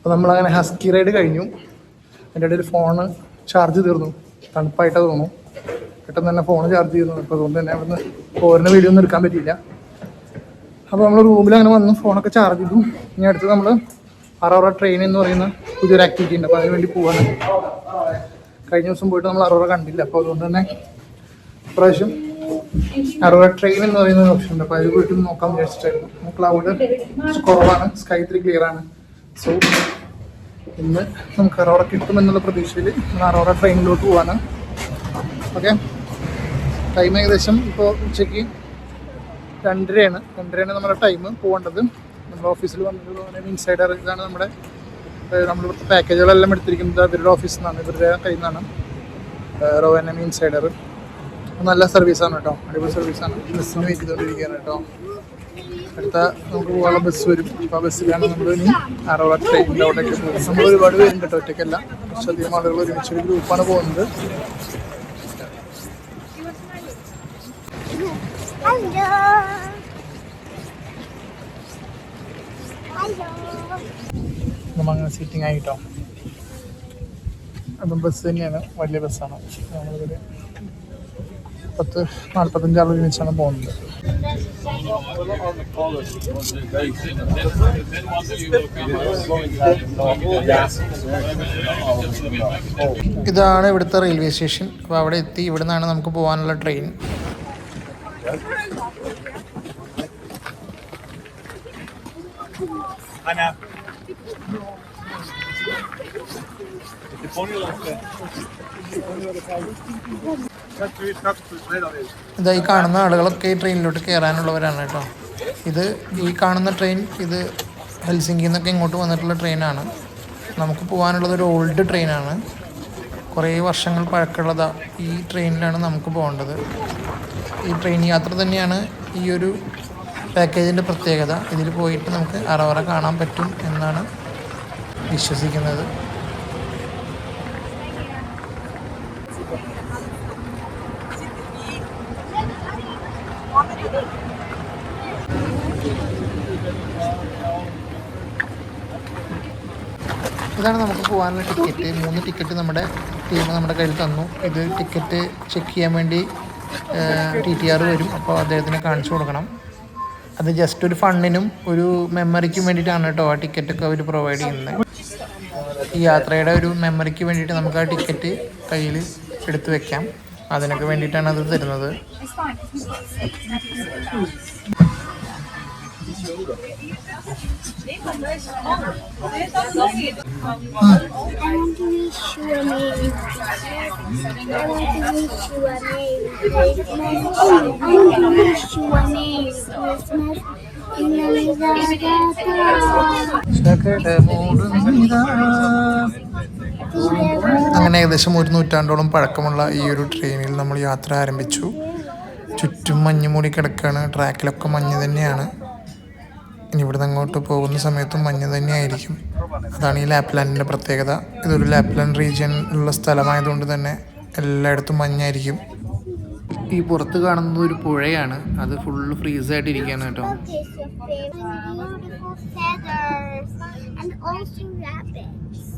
അപ്പോൾ നമ്മളങ്ങനെ husky ride കഴിഞ്ഞു. അതിന്റെ ഇടയിൽ ഫോണ് ചാർജ് തീർന്നു. തണുപ്പായിട്ട് തോന്നുന്നു. പെട്ടെന്ന് തന്നെ ഫോൺ ചാർജ് ചെയ്യുന്നു അപ്പോൾ അതുകൊണ്ട് തന്നെ അവിടുന്ന് പോരുന്ന വീഡിയോ ഒന്നും എടുക്കാൻ പറ്റിയില്ല. അപ്പോൾ നമ്മൾ റൂമിൽ അങ്ങനെ വന്നു. ഫോണൊക്കെ ചാർജ് ചെയ്തു. ഇനി അടുത്ത് നമ്മൾ അറോറ ട്രെയിൻ എന്ന് പറയുന്ന പുതിയൊരു ആക്ടിവിറ്റി ഉണ്ട്. അപ്പോൾ അതിനുവേണ്ടി പോവാണ്. കഴിഞ്ഞ ദിവസം പോയിട്ട് നമ്മൾ അറോറ കണ്ടില്ല. അപ്പോൾ അതുകൊണ്ട് തന്നെ പ്രാവശ്യം അറോറ ട്രെയിൻ എന്ന് പറയുന്ന ഓപ്ഷൻ ഉണ്ട്. അപ്പോൾ അതിൽ പോയിട്ട് നോക്കാൻ വിചാരിച്ചിട്ടായിരുന്നു. ക്ലൗഡ് കുറവാണ്. സ്കൈ ത്രീ ക്ലിയർ ആണ്. സോ ഇന്ന് നമുക്ക് അറോറ കിട്ടുമെന്നുള്ള പ്രതീക്ഷയിൽ നമ്മൾ അറോറ ട്രെയിനിലോട്ട് പോവാണ്. ഓക്കെ ടൈം ഏകദേശം ഇപ്പോൾ ഉച്ചയ്ക്ക് രണ്ടരയാണ്. രണ്ടരയാണ് നമ്മുടെ ടൈം പോകേണ്ടത്. നമ്മുടെ ഓഫീസിൽ വന്നിട്ടുള്ള ഇൻസൈഡർ ഇതാണ് നമ്മുടെ നമ്മൾ പാക്കേജുകളെല്ലാം എടുത്തിരിക്കുന്നത് അവരുടെ ഓഫീസിൽ നിന്നാണ് ഇവരുടെ കയ്യിൽ നിന്നാണ്. റോ എൻ എം ഇൻസൈഡർ നല്ല സർവീസാണ് കേട്ടോ. അടിപൊളി സർവീസാണ് ബസ്സിന് വെയിറ്റ് ചെയ്തുകൊണ്ടിരിക്കുകയാണ് കേട്ടോ. അടുത്ത നമുക്ക് പോകാനുള്ള ബസ് വരും. അപ്പോൾ ആ ബസ്സിലാണ് നമ്മൾ ഇനി അറോള ട്രെയിനിന്റെ അവിടേക്ക് പോകുന്നത്. നമ്മൾ ഒരുപാട് പേരുണ്ട് കേട്ടോ ഒറ്റയ്ക്കല്ല. കുറച്ചധികം ആളുകൾ ഒരുമിച്ച് ഒരു ഗ്രൂപ്പാണ് പോകുന്നത്. അങ്ങനെ സീറ്റിംഗ് ആയിട്ടോ. അതും ബസ് തന്നെയാണ്. വലിയ ബസ്സാണ് നമ്മളിവിടെ പത്ത് നാൽപ്പത്തഞ്ചാൾ ഒരുമിച്ചാണ് പോകുന്നത്. ഇതാണ് ഇവിടുത്തെ റെയിൽവേ സ്റ്റേഷൻ അപ്പോൾ അവിടെ എത്തി ഇവിടെ നിന്നാണ് നമുക്ക് പോകാനുള്ള ട്രെയിൻ Anna. ഇതാ ഈ കാണുന്ന ആളുകളൊക്കെ ഈ ട്രെയിനിലോട്ട് കയറാനുള്ളവരാണ് കേട്ടോ. ഇത് ഈ കാണുന്ന ട്രെയിൻ ഇത് ഹെൽസിംഗിൽ നിന്നൊക്കെ ഇങ്ങോട്ട് വന്നിട്ടുള്ള ട്രെയിനാണ്. നമുക്ക് പോകാനുള്ളത് ഒരു ഓൾഡ് ട്രെയിനാണ്. കുറേ വർഷങ്ങൾ പഴക്കമുള്ളതാ ഈ ട്രെയിനിലാണ് നമുക്ക് പോകേണ്ടത്. ഈ ട്രെയിൻ യാത്ര തന്നെയാണ് ഈ ഒരു പാക്കേജിന്റെ പ്രത്യേകത. ഇതിൽ പോയിട്ട് നമുക്ക് അറവറ കാണാൻ പറ്റും എന്നാണ് വിശ്വസിക്കുന്നത്. ഇതാണ് നമുക്ക് പോകാനുള്ള ടിക്കറ്റ്. മൂന്ന് ടിക്കറ്റ് നമ്മുടെ ടീം നമ്മുടെ കയ്യിൽ തന്നു. ഇത് ടിക്കറ്റ് ചെക്ക് ചെയ്യാൻ വേണ്ടി ടി ടി ആർ വരും. അപ്പോൾ അദ്ദേഹത്തിന് കാണിച്ചു കൊടുക്കണം. അത് ജസ്റ്റ് ഒരു ഫണ്ടിനും ഒരു മെമ്മറിക്കും വേണ്ടിയിട്ടാണ് കേട്ടോ ആ ടിക്കറ്റൊക്കെ അവർ പ്രൊവൈഡ് ചെയ്യുന്നത്. ഈ യാത്രയുടെ ഒരു മെമ്മറിക്ക് വേണ്ടിയിട്ട് നമുക്ക് ആ ടിക്കറ്റ് കയ്യിൽ എടുത്തു വെക്കാം. അതിനൊക്കെ വേണ്ടിയിട്ടാണ് അത് തരുന്നത്. I അങ്ങനെ ഏകദേശം ഒരു നൂറ്റാണ്ടോളം പഴക്കമുള്ള ഈ ഒരു ട്രെയിനിൽ നമ്മൾ യാത്ര ആരംഭിച്ചു. ചുറ്റും മഞ്ഞ് മൂടി കിടക്കുകയാണ് ട്രാക്കിലൊക്കെ മഞ്ഞ് തന്നെയാണ്. ഇനി ഇവിടുന്ന് അങ്ങോട്ട് പോകുന്ന സമയത്തും മഞ്ഞ് തന്നെയായിരിക്കും. അതാണ് ഈ ലാപ്ലാൻഡിന്റെ പ്രത്യേകത. ഇതൊരു ലാപ്ലാൻഡ് റീജിയൻ ഉള്ള സ്ഥലമായതുകൊണ്ട് തന്നെ എല്ലായിടത്തും മഞ്ഞായിരിക്കും. ഈ പുറത്ത് കാണുന്നത് ഒരു പുഴയാണ്. അത് ഫുള്ള് ഫ്രീസായിട്ട് ഇരിക്കുകയാണ് കേട്ടോ and also rabbits.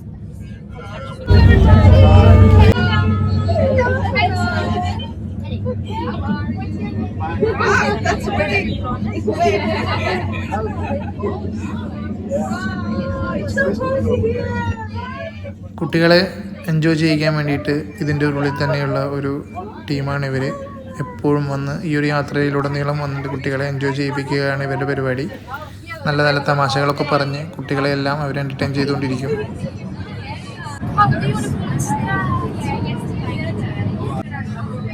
കുട്ടികളെ എൻജോയ് ചെയ്യിക്കാൻ വേണ്ടിയിട്ട് ഇതിന്റെ ഉള്ളിൽ തന്നെയുള്ള ഒരു ടീമാണ് ഇവർ എപ്പോഴും വന്ന് ഈ ഒരു യാത്രയിലുടനീളം വന്നിട്ട് കുട്ടികളെ എൻജോയ് ചെയ്യിപ്പിക്കുകയാണ് ഇവരുടെ പരിപാടി. നല്ല നല്ല തമാശകളൊക്കെ പറഞ്ഞ് കുട്ടികളെ എല്ലാം അവർ എന്റർടൈൻ ചെയ്തുകൊണ്ടിരിക്കും.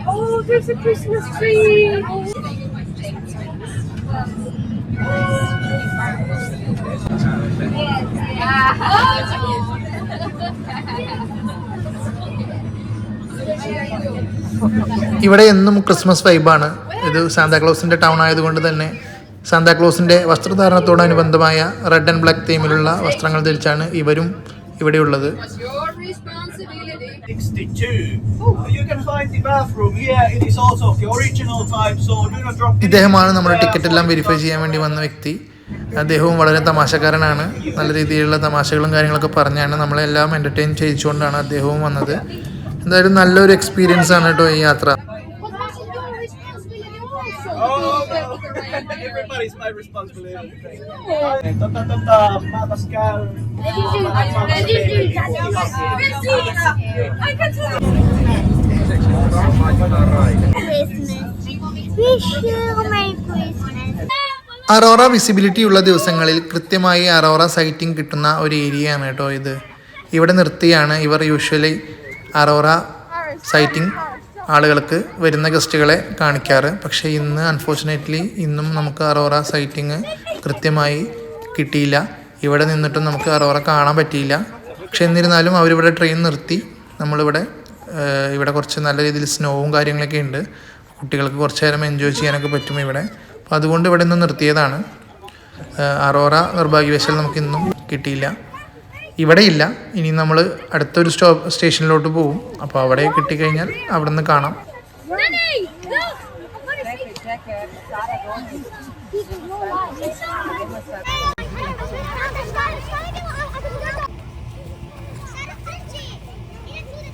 Oh, there's a Christmas tree. ഇവിടെ എന്നും ക്രിസ്മസ് വൈബാണ് ഇത് സാന്താക്ലോസിന്റെ ടൗൺ ആയതുകൊണ്ട് തന്നെ സാന്താക്ലോസിന്റെ വസ്ത്രധാരണത്തോടനുബന്ധമായ റെഡ് ആൻഡ് ബ്ലാക്ക് തീമിലുള്ള വസ്ത്രങ്ങൾ ധരിച്ചാണ് ഇവരും ഇവിടെയുള്ളത് Your responsibility. 62. You can find the bathroom. Yeah, it is also of the original type, so do not drop ഇദ്ദേഹമാണ് നമ്മുടെ ടിക്കറ്റ് എല്ലാം വെരിഫൈ ചെയ്യാൻ വേണ്ടി വന്ന വ്യക്തി അദ്ദേഹവും വളരെ തമാശക്കാരനാണ് നല്ല രീതിയിലുള്ള തമാശകളും കാര്യങ്ങളൊക്കെ പറഞ്ഞാണ് നമ്മളെല്ലാം എന്റർടൈൻ ചെയ്യിച്ചുകൊണ്ടാണ് അദ്ദേഹവും വന്നത് എന്തായാലും നല്ലൊരു എക്സ്പീരിയൻസ് ആണ് കേട്ടോ ഈ യാത്ര Is. Oh, my responsibility. A aurora visibility ഉള്ള ദിവസങ്ങളിൽ കൃത്യമായി അറോറ സൈറ്റിംഗ് കിട്ടുന്ന ഒരു ഏരിയയാണ് കേട്ടോ ഇത് ഇവിടെ നിർത്തിയാണ് ഇവർ യൂഷ്വലി അറോറ സൈറ്റിംഗ് ആളുകൾക്ക് വരുന്ന ഗസ്റ്റുകളെ കാണിക്കാറ്. പക്ഷേ ഇന്ന് അൺഫോർച്ചുനേറ്റ്ലി ഇന്നും നമുക്ക് അറോറ സൈറ്റിങ് കൃത്യമായി കിട്ടിയില്ല. ഇവിടെ നിന്നിട്ടും നമുക്ക് അറോറ കാണാൻ പറ്റിയില്ല. പക്ഷെ എന്നിരുന്നാലും അവരിവിടെ ട്രെയിൻ നിർത്തി. നമ്മളിവിടെ ഇവിടെ കുറച്ച് നല്ല രീതിയിൽ സ്നോവും കാര്യങ്ങളൊക്കെ ഉണ്ട്. കുട്ടികൾക്ക് കുറച്ച് നേരം എൻജോയ് ചെയ്യാനൊക്കെ പറ്റും ഇവിടെ. അപ്പോൾ അതുകൊണ്ട് ഇവിടെ നിന്ന് നിർത്തിയതാണ്. അറോറ നിർഭാഗ്യവശാൽ നമുക്ക് ഇന്നും കിട്ടിയില്ല. ഇവിടെ ഇല്ല ഇനി നമ്മൾ അടുത്തൊരു സ്റ്റോ സ്റ്റേഷനിലോട്ട് പോകും അപ്പോൾ അവിടെ കിട്ടിക്കഴിഞ്ഞാൽ അവിടെ നിന്ന് കാണാം!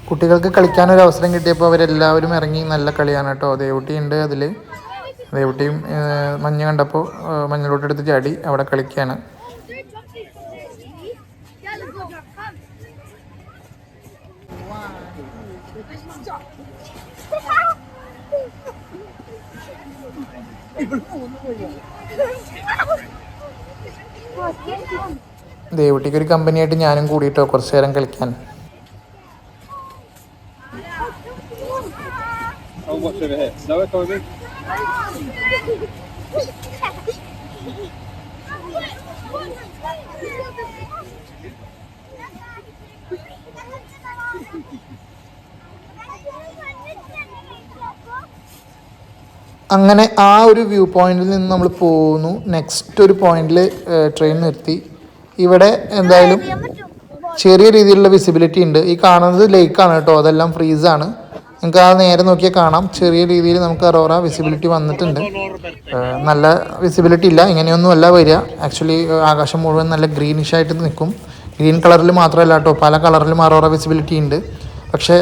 കുട്ടികൾക്ക് കളിക്കാനൊരു അവസരം കിട്ടിയപ്പോൾ അവരെല്ലാവരും ഇറങ്ങി നല്ല കളിയാണ് കേട്ടോ. ദേവുട്ടി ഉണ്ട് അതിൽ ദേവുട്ടിയും മഞ്ഞ കണ്ടപ്പോൾ മഞ്ഞളോട്ടെടുത്ത് ചാടി അവിടെ കളിക്കുകയാണ് ദേവുട്ടിക്ക് ഒരു കമ്പനിയായിട്ട് ഞാനും കൂടിയിട്ടോ കുറച്ചു നേരം കളിക്കാൻ അങ്ങനെ ആ ഒരു വ്യൂ പോയിന്റിൽ നിന്ന് നമ്മൾ പോകുന്നു നെക്സ്റ്റ് ഒരു പോയിന്റിൽ ട്രെയിൻ നിർത്തി. ഇവിടെ എന്തായാലും ചെറിയ രീതിയിലുള്ള വിസിബിലിറ്റി ഉണ്ട്. ഈ കാണുന്നത് ലേക്കാണ് കേട്ടോ. അതെല്ലാം ഫ്രീസാണ് നിങ്ങൾക്ക് ആ നേരെ നോക്കിയാൽ കാണാം. ചെറിയ രീതിയിൽ നമുക്ക് അറോറ വിസിബിലിറ്റി വന്നിട്ടുണ്ട്. നല്ല വിസിബിലിറ്റി ഇല്ല. ഇങ്ങനെയൊന്നും അല്ല വരിക. ആക്ച്വലി ആകാശം മുഴുവൻ നല്ല ഗ്രീനിഷ് ആയിട്ട് നിൽക്കും. ഗ്രീൻ കളറിൽ മാത്രമല്ല കേട്ടോ. പല കളറിലും അറോറ വിസിബിലിറ്റി ഉണ്ട്. പക്ഷേ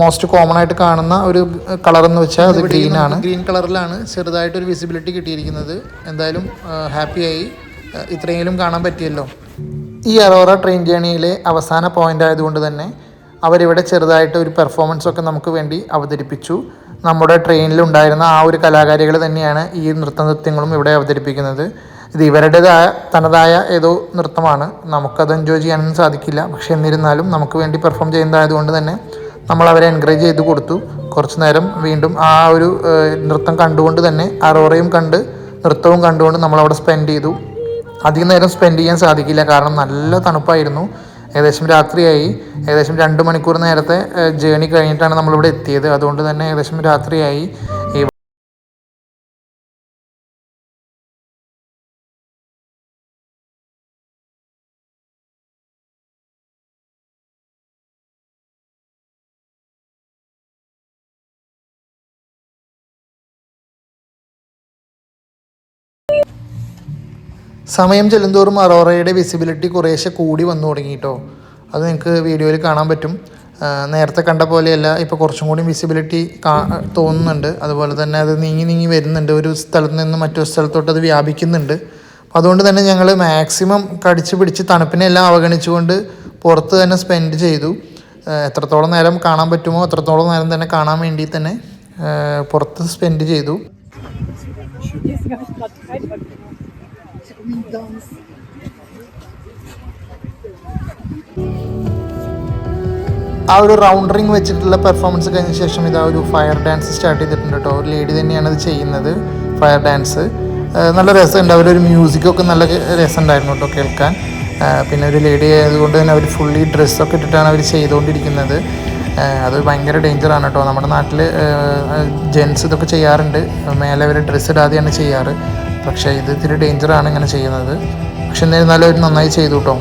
മോസ്റ്റ് കോമൺ ആയിട്ട് കാണുന്ന ഒരു കളർ എന്ന് വെച്ചാൽ അത് ഗ്രീൻ ആണ്. ഗ്രീൻ കളറിലാണ് ചെറുതായിട്ടൊരു വിസിബിലിറ്റി കിട്ടിയിരിക്കുന്നത്. എന്തായാലും ഹാപ്പിയായി ഇത്രയെങ്കിലും കാണാൻ പറ്റിയല്ലോ. ഈ അറോറ ട്രെയിൻ ജേണിയിലെ അവസാന പോയിന്റ് ആയതുകൊണ്ട് തന്നെ അവരിവിടെ ചെറുതായിട്ട് ഒരു പെർഫോമൻസ് ഒക്കെ നമുക്ക് വേണ്ടി അവതരിപ്പിച്ചു. നമ്മുടെ ട്രെയിനിൽ ഉണ്ടായിരുന്ന ആ ഒരു കലാകാരികൾ തന്നെയാണ് ഈ നൃത്തനൃത്യങ്ങളും ഇവിടെ അവതരിപ്പിക്കുന്നത്. ഇത് ഇവരുടേതായ തനതായ ഏതോ നൃത്തമാണ്. നമുക്കത് എൻജോയ് ചെയ്യാനൊന്നും സാധിക്കില്ല. പക്ഷെ എന്നിരുന്നാലും നമുക്ക് വേണ്ടി പെർഫോം ചെയ്യുന്നതായതുകൊണ്ട് തന്നെ നമ്മൾ അവരെ എൻകറേജ് ചെയ്ത് കൊടുത്തു. കുറച്ച് നേരം വീണ്ടും ആ ഒരു നൃത്തം കണ്ടുകൊണ്ട് തന്നെ അറോറയും കണ്ട് നൃത്തവും കണ്ടുകൊണ്ട് നമ്മളവിടെ സ്പെൻഡ് ചെയ്തു. അധികം നേരം സ്പെൻഡ് ചെയ്യാൻ സാധിക്കില്ല. കാരണം നല്ല തണുപ്പായിരുന്നു. ഏകദേശം രാത്രിയായി. ഏകദേശം രണ്ട് മണിക്കൂർ നേരത്തെ ജേണി കഴിഞ്ഞിട്ടാണ് നമ്മളിവിടെ എത്തിയത്. അതുകൊണ്ട് തന്നെ ഏകദേശം രാത്രിയായി. സമയം ചെല്ലുന്തോറും അറോറയുടെ വിസിബിലിറ്റി കുറേശ്ശെ കൂടി വന്നു തുടങ്ങി കേട്ടോ അത് നിങ്ങൾക്ക് വീഡിയോയിൽ കാണാൻ പറ്റും. നേരത്തെ കണ്ട പോലെയല്ല ഇപ്പോൾ കുറച്ചും കൂടി വിസിബിലിറ്റി തോന്നുന്നുണ്ട്. അതുപോലെ തന്നെ അത് നീങ്ങി നീങ്ങി വരുന്നുണ്ട്. ഒരു സ്ഥലത്ത് നിന്ന് മറ്റൊരു സ്ഥലത്തോട്ട് അത് വ്യാപിക്കുന്നുണ്ട്. അതുകൊണ്ട് തന്നെ ഞങ്ങൾ മാക്സിമം കടിച്ച് പിടിച്ച് തണുപ്പിനെല്ലാം അവഗണിച്ചുകൊണ്ട് പുറത്ത് തന്നെ സ്പെൻഡ് ചെയ്തു. എത്രത്തോളം നേരം കാണാൻ പറ്റുമോ അത്രത്തോളം നേരം തന്നെ കാണാൻ വേണ്ടി തന്നെ പുറത്ത് സ്പെൻഡ് ചെയ്തു. ആ ഒരു റൗണ്ട് റിങ് വെച്ചിട്ടുള്ള പെർഫോമൻസ് കഴിഞ്ഞ ശേഷം ഇതാ ഒരു ഫയർ ഡാൻസ് സ്റ്റാർട്ട് ചെയ്തിട്ടുണ്ട് കേട്ടോ ഒരു ലേഡി തന്നെയാണ് അത് ചെയ്യുന്നത് ഫയർ ഡാൻസ് നല്ല രസമുണ്ട്. അവരൊരു മ്യൂസിക്കൊക്കെ നല്ല രസമുണ്ടായിരുന്നു കേട്ടോ കേൾക്കാൻ. പിന്നെ ഒരു ലേഡി ആയതുകൊണ്ട് തന്നെ അവർ ഫുള്ളി ഡ്രസ്സൊക്കെ ഇട്ടിട്ടാണ് അവർ ചെയ്തുകൊണ്ടിരിക്കുന്നത്. അത് ഭയങ്കര ഡേഞ്ചറാണ് കേട്ടോ നമ്മുടെ നാട്ടിൽ ജെൻസ് ഇതൊക്കെ ചെയ്യാറുണ്ട്. മേലെ അവർ ഡ്രസ്സ് ഇടാതെയാണ് ചെയ്യാറ്. പക്ഷേ ഇത് ഇത്തിരി ഡേഞ്ചറാണ് ഇങ്ങനെ ചെയ്യുന്നത്. പക്ഷെ എന്നിരുന്നാലും അവർ നന്നായി ചെയ്തു കേട്ടോ.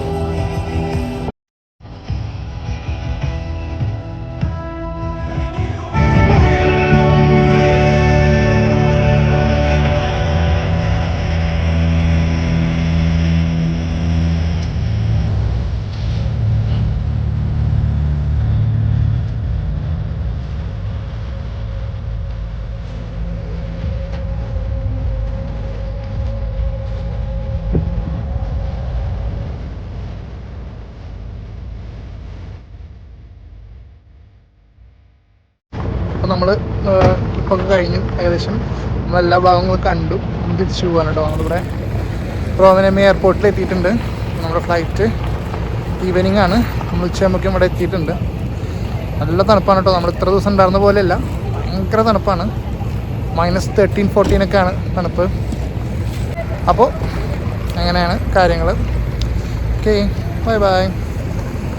നമ്മൾ ട്രിപ്പൊക്കെ കഴിഞ്ഞു. ഏകദേശം നമ്മളെല്ലാ ഭാഗങ്ങളും കണ്ടു. തിരിച്ചു പോകാൻ കേട്ടോ നമ്മളിവിടെ റോമനമ്മ എയർപോർട്ടിൽ എത്തിയിട്ടുണ്ട്. നമ്മുടെ ഫ്ലൈറ്റ് ഈവനിങ് ആണ്. നമ്മൾ ഉച്ചയാകുമ്പോഴേക്കും ഇവിടെ എത്തിയിട്ടുണ്ട്. നല്ല തണുപ്പാണ് കേട്ടോ നമ്മൾ ഇത്ര ദിവസം ഉണ്ടായിരുന്ന പോലെയല്ല. ഭയങ്കര തണുപ്പാണ്. മൈനസ് തേർട്ടീൻ ഫോർട്ടീനൊക്കെയാണ് തണുപ്പ്. അപ്പോൾ അങ്ങനെയാണ് കാര്യങ്ങൾ ഓക്കെ ബൈ ബൈ